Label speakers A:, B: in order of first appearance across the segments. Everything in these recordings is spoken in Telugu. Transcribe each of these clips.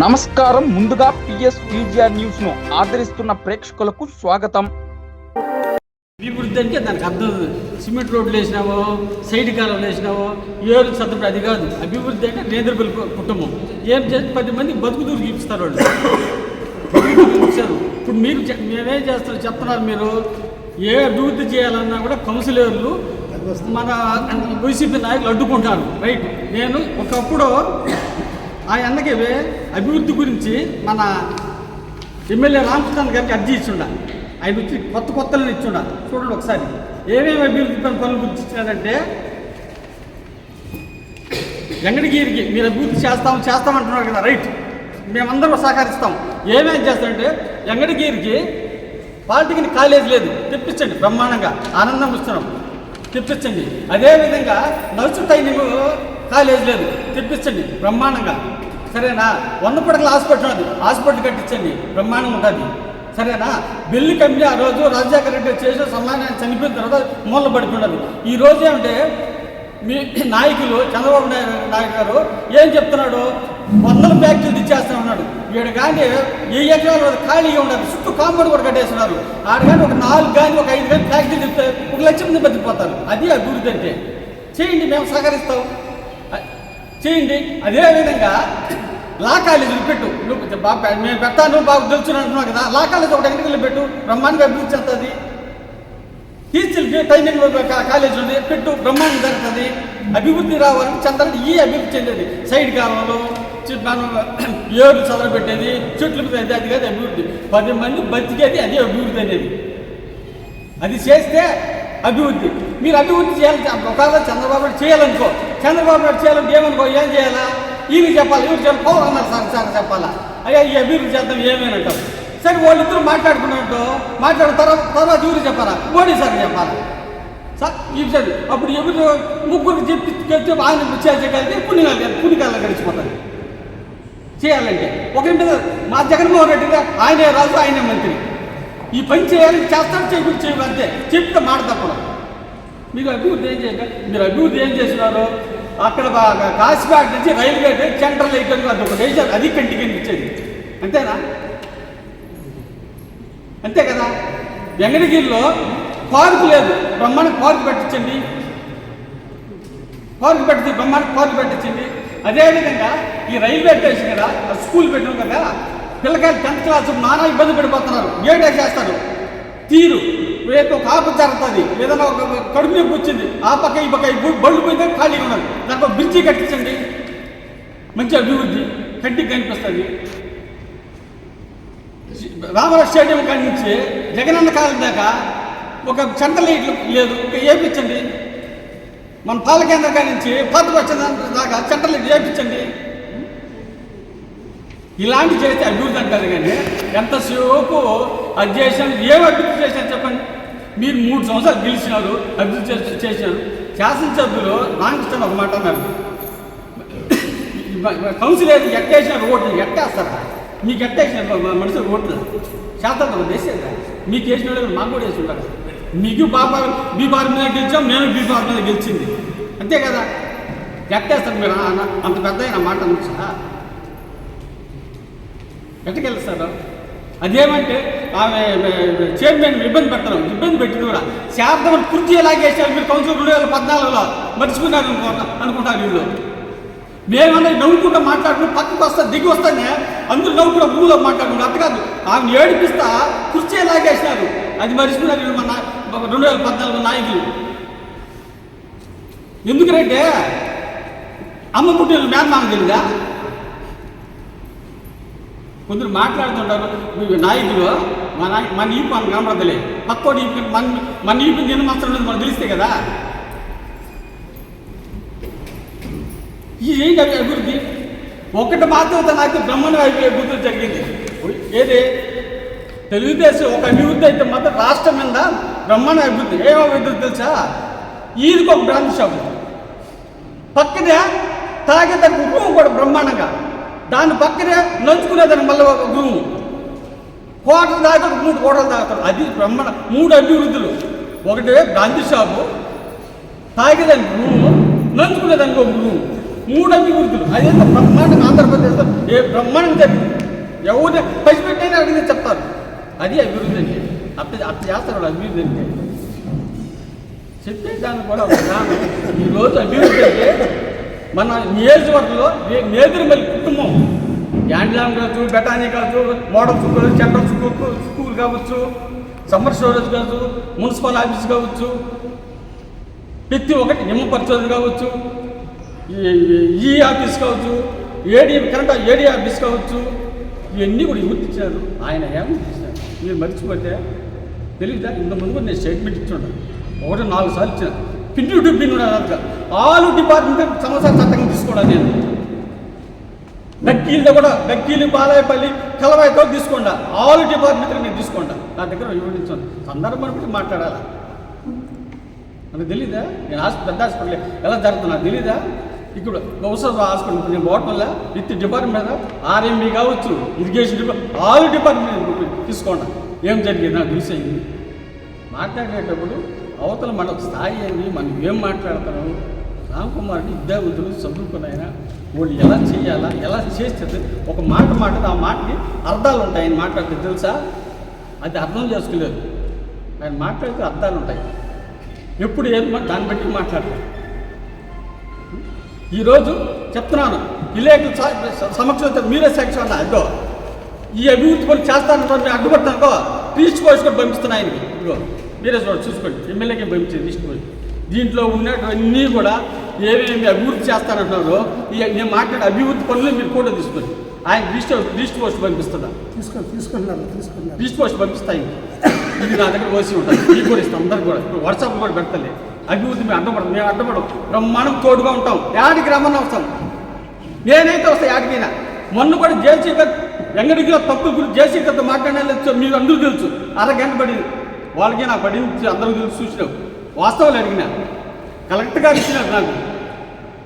A: నమస్కారం. ముందుగా పిఎస్ విజిఆర్ న్యూస్ను ఆదరిస్తున్న ప్రేక్షకులకు స్వాగతం.
B: అభివృద్ధి అంటే దానికి అర్థం సిమెంట్ రోడ్లు వేసినావో సైడ్ కాలువలు వేసినావో ఏరు సత్తుడు అది కాదు. అభివృద్ధి అంటే నేదరపల్లి కుటుంబం. ఏం చేసి పది మంది బతుకుదూరు చూపిస్తారు వాళ్ళు. ఇప్పుడు మీరు మేమేం చేస్తారు చెప్తున్నారు మీరు. ఏ అభివృద్ధి చేయాలన్నా కూడా కౌన్సిలర్లు మన వైసీపీ నాయకులు అడ్డుకుంటారు. రైట్. నేను ఒకప్పుడు ఆ అన్నకి అభివృద్ధి గురించి మన ఎమ్మెల్యే రామకృష్ణ గారికి అర్జీ ఇచ్చిండ. ఆయన వచ్చి కొత్త కొత్తలను ఇచ్చిండ. చూడండి ఒకసారి. ఏమేమి అభివృద్ధి పని పనులు గురించి ఇచ్చినాడంటే వెంకటగిరికి మీరు అభివృద్ధి చేస్తాం చేస్తామంటున్నారు కదా రైట్. మేమందరం సహకరిస్తాం. ఏమేమి చేస్తామంటే వెంకటగిరికి పాలిటికల్ కాలేజ్ లేదు. తెప్పించండి బ్రహ్మాండంగా. ఆనందం ఇస్తున్నాం. తెప్పించండి. అదేవిధంగా నర్సు ట్రైనింగ్ కాలేజ్ లేదు. తెప్పించండి బ్రహ్మాండంగా. సరేనా? వంద పడకల హాస్పిటల్ ఉన్నది. హాస్పిటల్ కట్టించండి. బ్రహ్మాండం ఉంటుంది. సరేనా? బిల్లు కంపెనీ ఆ రోజు రాజశేఖర రెడ్డి చేసిన సమాధానం చనిపోయిన తర్వాత మూల పడుతున్నది ఈ రోజు ఏమంటే మీ నాయకులు చంద్రబాబు నాయుడు నాయుడు గారు ఏం చెప్తున్నాడు? వందల ఫ్యాక్టరీలు ఇచ్చేస్తా ఉన్నాడు వీడు కానీ ఏ ఎకరాలు ఖాళీగా ఉండదు. చుట్టూ కాంపౌండ్ కూడా కట్టేస్తున్నారు. ఆడ కానీ ఒక నాలుగు కానీ ఒక ఐదు కానీ ఫ్యాక్టరీలు ఇస్తే ఒక లక్ష మంది బతికిపోతారు. అది అభివృద్ధి అంటే. చేయండి మేము సహకరిస్తాం. చేయండి. అదేవిధంగా లా కాలేజీలు పెట్టు. నువ్వు బాగా మేము పెడతాను బాగా తెలుసు అంటున్నావు కదా. లా కాలేజ్ ఒకటి ఎన్నికలు పెట్టు. బ్రహ్మాండంగా అభివృద్ధి చెందుతుంది. టీచర్లకి ట్రైనింగ్ కా- కాలేజ్ ఉంది. పెట్టు. బ్రహ్మాండం జరుగుతుంది. అభివృద్ధి రావాలని చంద్రుడు ఈ అభివృద్ధి చెందేది. సైడ్ కాలంలో మనం ఏడు చదవ పెట్టేది. చెట్లు అది అది కాదు అభివృద్ధి. పది మంది బతికేది అదే అభివృద్ధి అనేది. అది చేస్తే అభివృద్ధి. మీరు అభివృద్ధి చేయాలి. ఒకవేళ చంద్రబాబు చేయాలనుకో చంద్రబాబు నాయుడు చేయాలంటే ఏమనుకో ఏం చేయాలా? ఈయన చెప్పాలి ఇవి చెప్పి పవర్ అన్నారు సార్ సార్ చెప్పాలా? అయ్యా ఈ అభివృద్ధి చేద్దాం ఏమేనంటారు సరే వాళ్ళిద్దరు మాట్లాడుకున్నట్టు మాట్లాడిన తర్వాత తర్వాత ఎవరు చెప్పాలా? మోడీ సార్ చెప్పాలా? సార్ ఈ సార్ అప్పుడు ఎవరు ముగ్గురు చెప్పి చెప్తే ఆయన చేయగలిగితే పుణ్యకాలు పుణ్యకాలం గడిచిపోతారు. చేయాలంటే. ఒక మీద మా జగన్మోహన్ రెడ్డి ఆయనే రాజు ఆయనే మంత్రి. ఈ పని చేయాలి చేస్తారు చేయకుండా చేయాలి అంతే. చెప్తే మాట తప్పడం మీరు అభివృద్ధి ఏం చేయాలి? మీరు అభివృద్ధి ఏం చేసినారు అక్కడ బాగా కాశీపేట నుంచి రైల్వే సెంట్రల్ లైట్ అది ఒక వేసారు అది కంటికి ఇచ్చేది అంతేనా? అంతే కదా? వెంకటగిరిలో పార్కు లేదు. బ్రహ్మాండ పార్కు పెట్టించండి పార్కు పెట్టింది బ్రహ్మాండ పార్కు పెట్టించండి అదేవిధంగా ఈ రైల్వే స్టేషన్ కదా ఆ స్కూల్ పెట్టినాం కదా పిల్లకాయలు టెన్త్ క్లాస్ నానా ఇబ్బంది పడిపోతున్నారు. ఏడే చేస్తారు తీరు. రేపు ఒక ఆప జరుగుతుంది. ఏదైనా ఒక కడుపు నొప్పి వచ్చింది. ఆ పక్క ఈ పక్క బళ్ళు పోయితే ఖాళీగా ఉన్నది. దానికి ఒక బ్రిడ్జి కట్టించండి. మంచి అభివృద్ధి. కంటికి కనిపిస్తుంది. రామరాజ్ స్టేడియం కాడి నుంచి జగనన్న కాలం దాకా ఒక చెంట లైట్లు లేదు. వేపించండి మన పాలకేంద్ర కాడి నుంచి పాతకు వచ్చిన దాకా సెంట లైట్ వేయించండి ఇలాంటి చేస్తే అభివృద్ధి అంటారు కానీ ఎంతసేపు అది చేశాను ఏం అభివృద్ధి చేశాను చెప్పండి. మీరు మూడు సంవత్సరాలు గెలిచినారు అభివృద్ధి చేసి- చేశారు. శాసనసభ్యులు రామకృష్ణ ఒక మాట మేము కౌన్సిల్ ఏది ఎట్టేసిన ఓట్లు ఎట్టేస్తారా మీకు ఎట్టేసిన మనుషులు ఓట్లు. శాతం వేసేదా? మీకు వేసిన వాళ్ళు మాకు కూడా వేసి ఉంటారు. మీకు బాబా బీ బార్ మీద గెలిచాం మేము బీ బార్ మీద గెలిచింది. అంతే కదా? ఎట్టేస్తారు మీరు. అంత పెద్ద మాట నుంచా సార్ అదేమంటే ఆమె చైర్మన్ ఇబ్బంది పెట్టడం ఇబ్బంది పెట్టింది కూడా శారదం కుర్చీ ఎలాగేసారు మీరు కౌన్సిల్ రెండు వేల పద్నాలుగులో మర్చిపోయినారు అనుకుంటారు వీళ్ళు. మేమన్నా నవ్వుకుంటూ మాట్లాడుకుంటూ పక్కకు వస్తా దిగి వస్తానే అందరూ నవ్వుకుంటూ ఊళ్ళో మాట్లాడుకుంటూ అట్ట కాదు. ఆమె ఏడిపిస్తా కుర్చీ ఎలాగేసినారు అది మర్చిపోయినారు మన రెండు వేల పద్నాలుగు నాయకులు. ఎందుకంటే అమ్మ పుట్టిన మేనమామ తెలియదా కొందరు మాట్లాడుతుంటారు నాయకులు మా మన మన ఈపు మనకు కనబడతలే. పక్కోటి ఈపు మన మన ఈపు ఎన్ని మాత్రం మనకు తెలిస్తే కదా. ఈ ఏంటి అభివృద్ధి? ఒకటి మాత్రం నాకు బ్రహ్మాండ అభివృద్ధి జరిగింది. ఏది? తెలుగుదేశం ఒక అభివృద్ధి అయితే మాత్రం రాష్ట్రం మీద బ్రహ్మాండ అభివృద్ధి. ఏం అభివృద్ధి తెలుసా? ఈదికి ఒక బ్రాంచ్ షాప్ పక్కనే తాగేదానికి రూమ్ కూడా బ్రహ్మాండంగా. దాని పక్కనే నంచుకునేదానికి మళ్ళీ ఒక గురువు. కోటలు తాగుతారు మూడు కోటలు తాగుతారు అది బ్రహ్మణ మూడు అభివృద్ధులు. ఒకటి గాంధీ షాపు. తాగేదానికి గురువు. నంచుకునేదానికి ఒక గురువు. మూడు అభివృద్ధులు. అదేంత బ్రహ్మాండంగా ఆంధ్రప్రదేశ్లో ఏ బ్రహ్మాండం జరిగింది. ఎవరిని పసిపెట్టైనా అడిగితే చెప్తారు. అది అభివృద్ధి అంటే. అట్ట అట్ట చేస్తారు వాళ్ళు అభివృద్ధి అంటే. చెప్పే దాన్ని కూడా ఒక ఈరోజు అభివృద్ధి అంటే మన నియోజకవర్గంలో నేదురుమల్లి కుటుంబం. యాండ్లాం కావచ్చు బెటానీ కావచ్చు model school central school school కావచ్చు సమ్మర్ స్టోరేజ్ కావచ్చు మున్సిపల్ ఆఫీస్ కావచ్చు ప్రతి ఒక్కటి నిమ్మ పరిశోధన కావచ్చు ఈ- ఆఫీస్ కావచ్చు ఏడి కరెంట్ ఏడి ఆఫీస్ కావచ్చు ఇవన్నీ కూడా గుర్తించారు ఆయన ఏమని ఇచ్చారు మీరు మర్చిపోతే తెలియదా? ఇంతకుముందు కూడా నేను స్టేట్మెంట్ ఇచ్చాను ఒకటి నాలుగు సార్లు ఇచ్చాను. పిండి టు పిన్ను అన్నట్టుగా ఆలు డిపార్ట్మెంట్ సమస్య చట్టం తీసుకోండి నేను బక్కీలతో కూడా బక్కీలు బాలాయపల్లి కలవాయితో తీసుకోండా. ఆల్ డిపార్ట్మెంట్ నేను తీసుకోండా. నా దగ్గర వివరించాను సందర్భం బట్టి మాట్లాడాలి? నాకు తెలీదా? నేను హాస్పిటల్ పెద్ద హాస్పిటల్. ఎలా జరుగుతున్నా? తెలీదా? ఇక్కడ ఔషధ హాస్పిటల్ నేను పోవటం వల్ల విత్ డిపార్ట్మెంట్ మీద ఆర్ఎంబి కావచ్చు ఇరిగేషన్ డిపార్ట్మెంట్ ఆల్ డిపార్ట్మెంట్ తీసుకోండి ఏం జరిగింది? నాకు తెలిసింది. మాట్లాడేటప్పుడు అవతల మన స్థాయి అని మనం ఏం మాట్లాడతాము రామకుమారుడు విద్యావంతులు చదువుకున్నాయన వాళ్ళు ఎలా చేయాలా ఎలా చేస్తే ఒక మాట మాట ఆ మాటకి అర్థాలు ఉంటాయి. ఆయన మాట్లాడితే తెలుసా? అది అర్థం చేసుకోలేదు. ఆయన మాట్లాడితే అర్థాలు ఉంటాయి. ఎప్పుడు ఏది దాన్ని బట్టి మాట్లాడతారు ఈరోజు చెప్తున్నాను విలేకరుల స- సమక్షంలో మీరే అన్న అదో ఈ అభివృద్ధి పనులు చేస్తాను అడ్డుపడతానుకో రీచ్ పోస్ట్ ఆయనకి. ఇదిగో. మీరే చూడండి చూసుకోండి. ఎమ్మెల్యేకి పంపించేది లిస్ట్ పోయి దీంట్లో ఉన్నటువన్నీ కూడా ఏమేమి అభివృద్ధి చేస్తానంటున్నారో నేను మాట్లాడే అభివృద్ధి పనులు మీరు కూడా తీసుకోండి. ఆయన లిస్ట్ లిస్ట్ పోస్ట్ పంపిస్తున్నా
C: తీసుకొని తీసుకుంటున్నారు తీసుకుంటున్నారు.
B: లిస్ట్ పోస్ట్ పంపిస్తాయి ఇది నా దగ్గర ఓసి ఉంటుంది. మీకు కూడా ఇస్తాం అందరికి కూడా. ఇప్పుడు వాట్సాప్ కూడా పెడతలే. అభివృద్ధి మేము అడ్డపడం మేము అడ్డపడం బ్రహ్మాండం తోడుగా ఉంటాం. యాడికి రమ్మని వస్తాం. నేనైతే వస్తా యాడికైనా. మొన్న కూడా జేసీకర్ ఎంగడికి తప్పు గురించి జేసీకర్తో మాట్లాడినా మీరు అందరూ తెలుసు. అరగంట పడింది. వాళ్ళకి నాకు పడింది అందరూ తెలిసి చూసినావు. వాస్తవాలు అడిగినా. కలెక్టర్ గారు ఇచ్చినారు నాకు.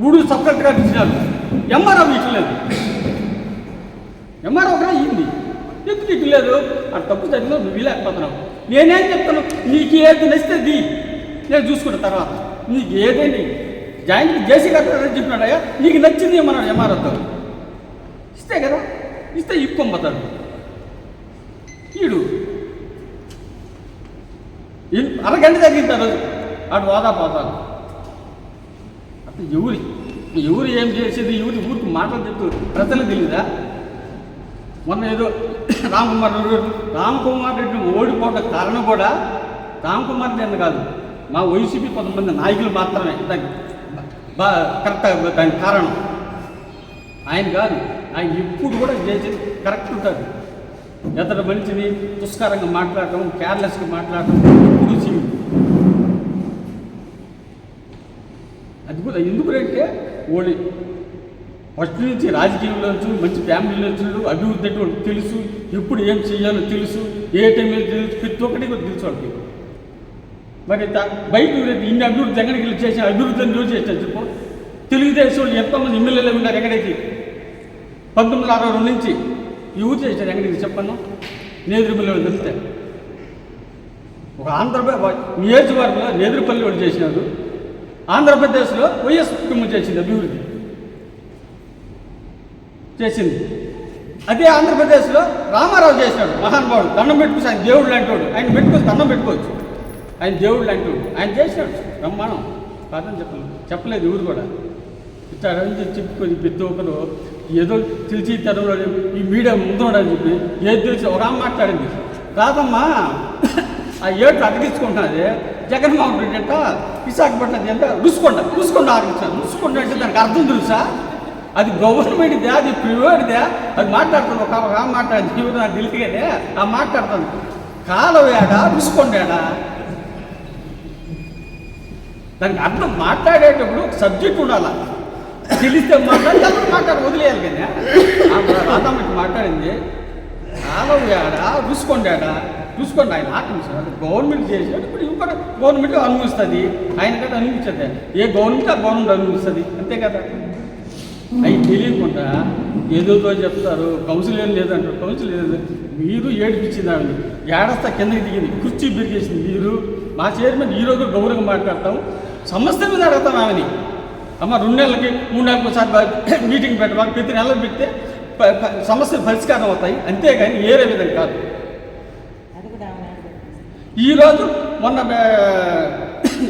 B: గూడూరు సబ్ కలెక్టర్ గారు ఇచ్చినారు. ఎంఆర్ఓ ఇట్లేదు ఎంఆర్ఓ కూడా అయ్యింది. ఎందుకు ఇట్లేదు అది తప్పు జరిగినా నువ్వు వీలేకపోతున్నావు నేనేం చెప్తాను? నీకు ఏది నచ్చితే నేను చూసుకుంటా తర్వాత. నీకు ఏదేంటి జాయింట్ జేసీ కట్టాలని చెప్పినాడయ్యా నీకు నచ్చింది ఏమన్నాడు ఎంఆర్ఓతో ఇస్తే కదా. ఇస్తే ఇప్పుకోపోతాడు ఈడు అరగంట తగ్గింది ఆ రోజు. అటు వాదా పోతాను అప్పుడు ఎవరి ఎవరు ఏం చేసేది? ఎవరి ఊరికి మాటలు చెప్తూ ప్రజలు తెలియదా మొన్న ఏదో రామకుమార్ రెడ్డి రామకుమార్ రెడ్డి ఓడిపోవడం కారణం కూడా రామకుమార్ రెడ్డి కాదు. మా వైసీపీ కొంతమంది నాయకులు మాత్రమే. దానికి బా కరెక్ట్ దానికి కారణం. ఆయన కాదు. ఆయన ఇప్పుడు కూడా చేసేది కరెక్ట్ ఉంటుంది. ఎతడు మనిషిని దుష్కరంగా మాట్లాడటం కేర్లెస్గా మాట్లాడటం ఎప్పుడు అద్భుత. అది కూడా ఎందుకంటే ఓడి ఫస్ట్ నుంచి రాజకీయంలో మంచి ఫ్యామిలీలో వచ్చినాడు అభివృద్ధి అంటే వాళ్ళకి తెలుసు ఎప్పుడు ఏం చేయాలో తెలుసు ఏ టైంలో తెలుసు ప్రతి ఒక్కటి కూడా తెలుసు వాళ్ళకి మరి బయట ఇన్ని అభివృద్ధి ఎక్కడికి చేసిన అభివృద్ధి అని రోజు చెప్పు. తెలుగుదేశం వాళ్ళు ఎంతమంది ఎమ్మెల్యేలు ఉన్నారు ఎక్కడికి పంతొమ్మిది వందల అరవై రెండు నుంచి. ఈ ఊరు చేశారు ఎక్కడికి చెప్పను? నేదురుపల్లి వాళ్ళు తెలిస్తే ఒక ఆంధ్రప్రదేశ్ నియోజకవర్గంలో నేదురుపల్లి వాడు చేసినారు. ఆంధ్రప్రదేశ్లో వైఎస్ కుటుంబం చేసింది అభివృద్ధి. చేసింది. అదే ఆంధ్రప్రదేశ్లో రామారావు చేసినాడు మహానుభావుడు. దండం పెట్టుకోవచ్చు ఆయన దేవుడు లాంటివాడు ఆయన పెట్టుకోవచ్చు దండం పెట్టుకోవచ్చు. ఆయన దేవుడు లాంటివాడు ఆయన చేసినాడు. బ్రహ్మాండం. కాదని చెప్పలేదు చెప్పలేదు ఎవరు కూడా. ఇట్లా చెప్పుకొని పెద్ద ఒకరు ఏదో తెలిసి తరంలో ఈ మీడియా ముందున్నాడని చెప్పి ఏది తెలిసి ఒక మాట్లాడింది. కాదమ్మా ఆ ఏట్లు అతికించుకుంటున్నది. జగన్మోహన్ రెడ్డి అంట విశాఖపట్నం ఎంత రుసుకొండ రుసుకొండ ఆగించాను రుసుకొండ అంటే దానికి అర్థం తెలుసా? అది గవర్నమెంట్దే అది ప్రైవేట్దే అది మాట్లాడుతుంది ఒక మాట్లాడింది జీవితం నాకు తెలియదే ఆ మాట్లాడుతుంది. కాలవేడా రుసుకొండేడా దానికి అర్థం మాట్లాడేటప్పుడు ఒక సబ్జెక్ట్ ఉండాల. తెలిస్తే మాట్లాడి మాట్లాడి వదిలేయాలి కానీ. రాధామట్టి మాట్లాడింది కాలవేడా రుసుకొండాడా చూసుకోండి ఆయన ఆక్రమించాడు గవర్నమెంట్ చేసినట్టు ఇప్పుడు ఇంకోటి గవర్నమెంట్ అనుభవిస్తుంది. ఆయన కదా అనుభవించదు ఏ గవర్నమెంట్ ఆ గవర్నమెంట్ అనుభవిస్తుంది. అంతే కదా? అవి తెలియకుండా ఏదోదో చెప్తారు. కౌన్సిల్ ఏం లేదంటారు. కౌన్సిల్ లేదు. మీరు ఏడిపించింది ఆమెని ఏడస్తా కిందకి దిగింది. కుర్చీ బిరిగేసింది మీరు. మా చైర్మన్ ఈ రోజు గౌరవంగా మాట్లాడతాం. సమస్య మీద అడుగుతాం ఆమెని. అమ్మ రెండు నెలలకి మూడు నెలలకు ఒకసారి మీటింగ్ పెట్టడం ప్రతి నెలలు పెడితే సమస్యలు పరిష్కారం అవుతాయి. అంతేగాని వేరే విధంగా కాదు. ఈరోజు మొన్న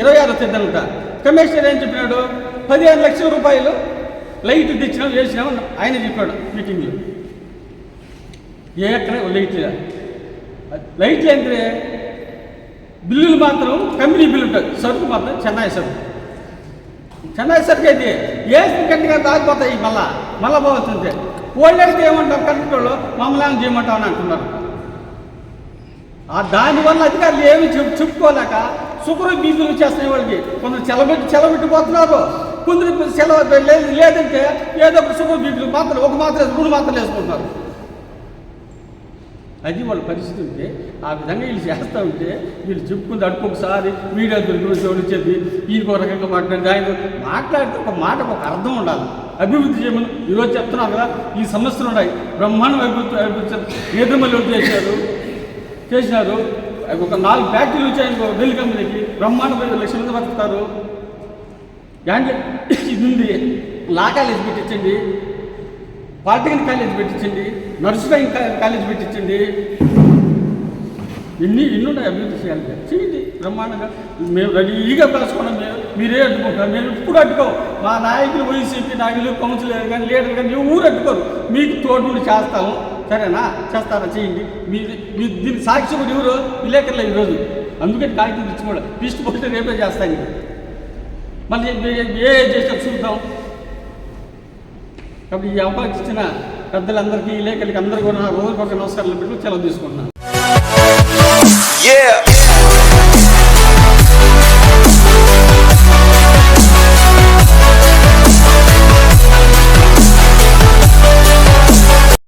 B: ఇరవై ఆరో తేదీనంట కమిషనర్ ఏం చెప్పినాడు? పదిహేను లక్షల రూపాయలు లైట్ తెచ్చినాం వేసినాం ఆయన చెప్పాడు మీటింగ్లో. ఏ ఎక్కడ లైట్ లైట్ ఏంటి బిల్లులు మాత్రం కంపెనీ బిల్లు ఉంటుంది సరుకు మాత్రం చెన్నై సరుకు. చెన్నై సరుకు అయితే వేసిన కంటే తాగిపోతాయి మళ్ళా మళ్ళా పోతుంది ఏమంటాం ఏమంటారు? వాళ్ళు మమ్మల్ని చేయమంటావు అని అంటున్నారు. దానివల్ల అధికారులు ఏమి చెప్పు చెప్పుకోలేక శుక్రం బీజులు చేస్తున్న వాళ్ళకి కొందరు చెలబెట్టి చెలబెట్టిపోతున్నారు కొందరు సెలవు లేదు లేదంటే ఏదో ఒక శుభ్ర బీజులు మాత్రం ఒక మాత్రం మూడు మాత్రలు వేసుకుంటున్నారు. అది వాళ్ళ పరిస్థితి ఉంటే ఆ విధంగా వీళ్ళు చేస్తూ ఉంటే వీళ్ళు చెప్పుకుంది అడుకొకసారి మీడియా గురించి వచ్చేది ఈయన ఒక రకంగా మాట్లాడి ఆయన మాట్లాడితే ఒక మాటకు ఒక అర్థం ఉండాలి. అభివృద్ధి చేయమని ఈరోజు చెప్తున్నాం కదా ఈ సమస్యలు ఉన్నాయి. బ్రహ్మాండం అభివృద్ధి అభివృద్ధి నేతమల్లి చేశారు. చేసినారు. ఒక నాలుగు ఫ్యాక్టరీలు వచ్చాయి ఢిల్లీ కంపెనీకి. బ్రహ్మాండ లక్ష మంది బతుకుతారు. ఇది ఉంది. లా కాలేజ్ పెట్టించండి. పాలిటెక్నిక్ కాలేజ్ పెట్టించండి. నర్సులైన్ కాలేజ్ పెట్టించండి. ఇన్ని ఎన్ని ఉన్నాయి అభివృద్ధి చేయాలి. చేయండి బ్రహ్మాండంగా. మేము రెడీగా కలుసుకున్నాం మేము. మీరే అడ్డుకుంటారు మేము ఇప్పుడు అడ్డుకో మా నాయకులు వైసీపీ నాయకులు కౌన్సిలర్ కానీ లీడర్ కానీ మేము ఊరు అడ్డుకోరు. మీకు తోడు చేస్తాము. సరేనా? చేస్తారా? చేయండి. మీ మీ దీనికి సాక్షి కూడా ఎవరు? విలేకరులే ఈరోజు. అందుకని కాగితం తెచ్చి కూడా పోతే రేపే చేస్తాను మళ్ళీ ఏ- ఏ చేసినా చూద్దాం. కాబట్టి ఈ అవకాశం ఇచ్చిన పెద్దలందరికీ లేఖలకి అందరూ కూడా రోజుకొక నమస్కారాలు పెట్టి సెలవు తీసుకుంటున్నాను.
D: Yeah.